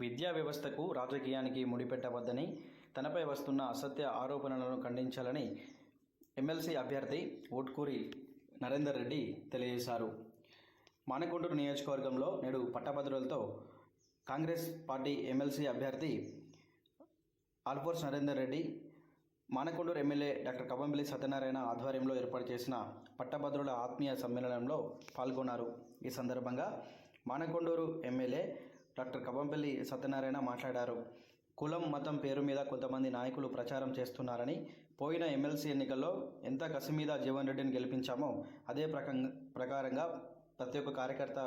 విద్యా వ్యవస్థకు రాజకీయానికి ముడిపెట్టవద్దని తనపై వస్తున్న అసత్య ఆరోపణలను ఖండించాలని ఎమ్మెల్సీ అభ్యర్థి ఓట్కూరి నరేందర్ రెడ్డి తెలియజేశారు. మానకొండూరు నియోజకవర్గంలో నేడు పట్టభద్రులతో కాంగ్రెస్ పార్టీ ఎమ్మెల్సీ అభ్యర్థి ఆల్ఫోర్స్ నరేందర్ రెడ్డి మానకొండూరు ఎమ్మెల్యే డాక్టర్ కబంబిలి సత్యనారాయణ ఆధ్వర్యంలో ఏర్పాటు చేసిన పట్టభద్రుల ఆత్మీయ సమ్మేళనంలో పాల్గొన్నారు. ఈ సందర్భంగా మానకొండూరు ఎమ్మెల్యే డాక్టర్ కబంపల్లి సత్యనారాయణ మాట్లాడారు. కులం మతం పేరు మీద కొంతమంది నాయకులు ప్రచారం చేస్తున్నారని పోయిన ఎమ్మెల్సీ ఎన్నికల్లో ఎంత కసి మీద జీవన్ రెడ్డిని గెలిపించామో అదే ప్రకం ప్రకారంగా ప్రతి ఒక్క కార్యకర్త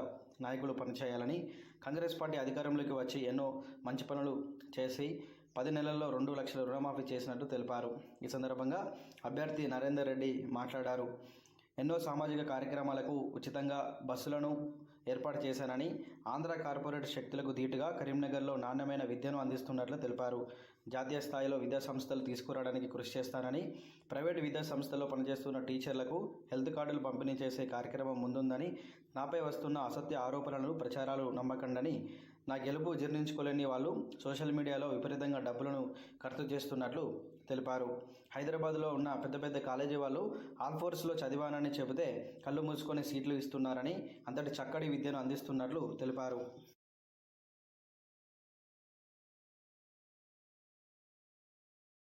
నాయకులు పనిచేయాలని కాంగ్రెస్ పార్టీ అధికారంలోకి వచ్చి ఎన్నో మంచి పనులు చేసి పది నెలల్లో రెండు లక్షల రుణమాఫీ చేసినట్టు తెలిపారు. ఈ సందర్భంగా అభ్యర్థి నరేందర్ రెడ్డి మాట్లాడారు. ఎన్నో సామాజిక కార్యక్రమాలకు ఉచితంగా బస్సులను ఏర్పాటు చేశానని ఆంధ్ర కార్పొరేట్ శక్తులకు ధీటుగా కరీంనగర్లో నాణ్యమైన విద్యను అందిస్తున్నట్లు తెలిపారు. జాతీయ స్థాయిలో విద్యా సంస్థలు తీసుకురావడానికి కృషి చేస్తానని ప్రైవేటు విద్యా సంస్థల్లో పనిచేస్తున్న టీచర్లకు హెల్త్ కార్డులు పంపిణీ చేసే కార్యక్రమం ముందుందని నాపై వస్తున్న అసత్య ఆరోపణలు ప్రచారాలు నమ్మకండని నా గెలుపు జీర్ణించుకోలేని వాళ్ళు సోషల్ మీడియాలో విపరీతంగా డబ్బులను ఖర్చు చేస్తున్నట్లు తెలిపారు. హైదరాబాద్లో ఉన్న పెద్ద పెద్ద కాలేజీ వాళ్ళు ఆల్ఫోర్స్లో చదివానని చెబితే కళ్ళు మూసుకొని సీట్లు ఇస్తున్నారని అంతటి చక్కటి విద్యను అందిస్తున్నట్లు తెలిపారు.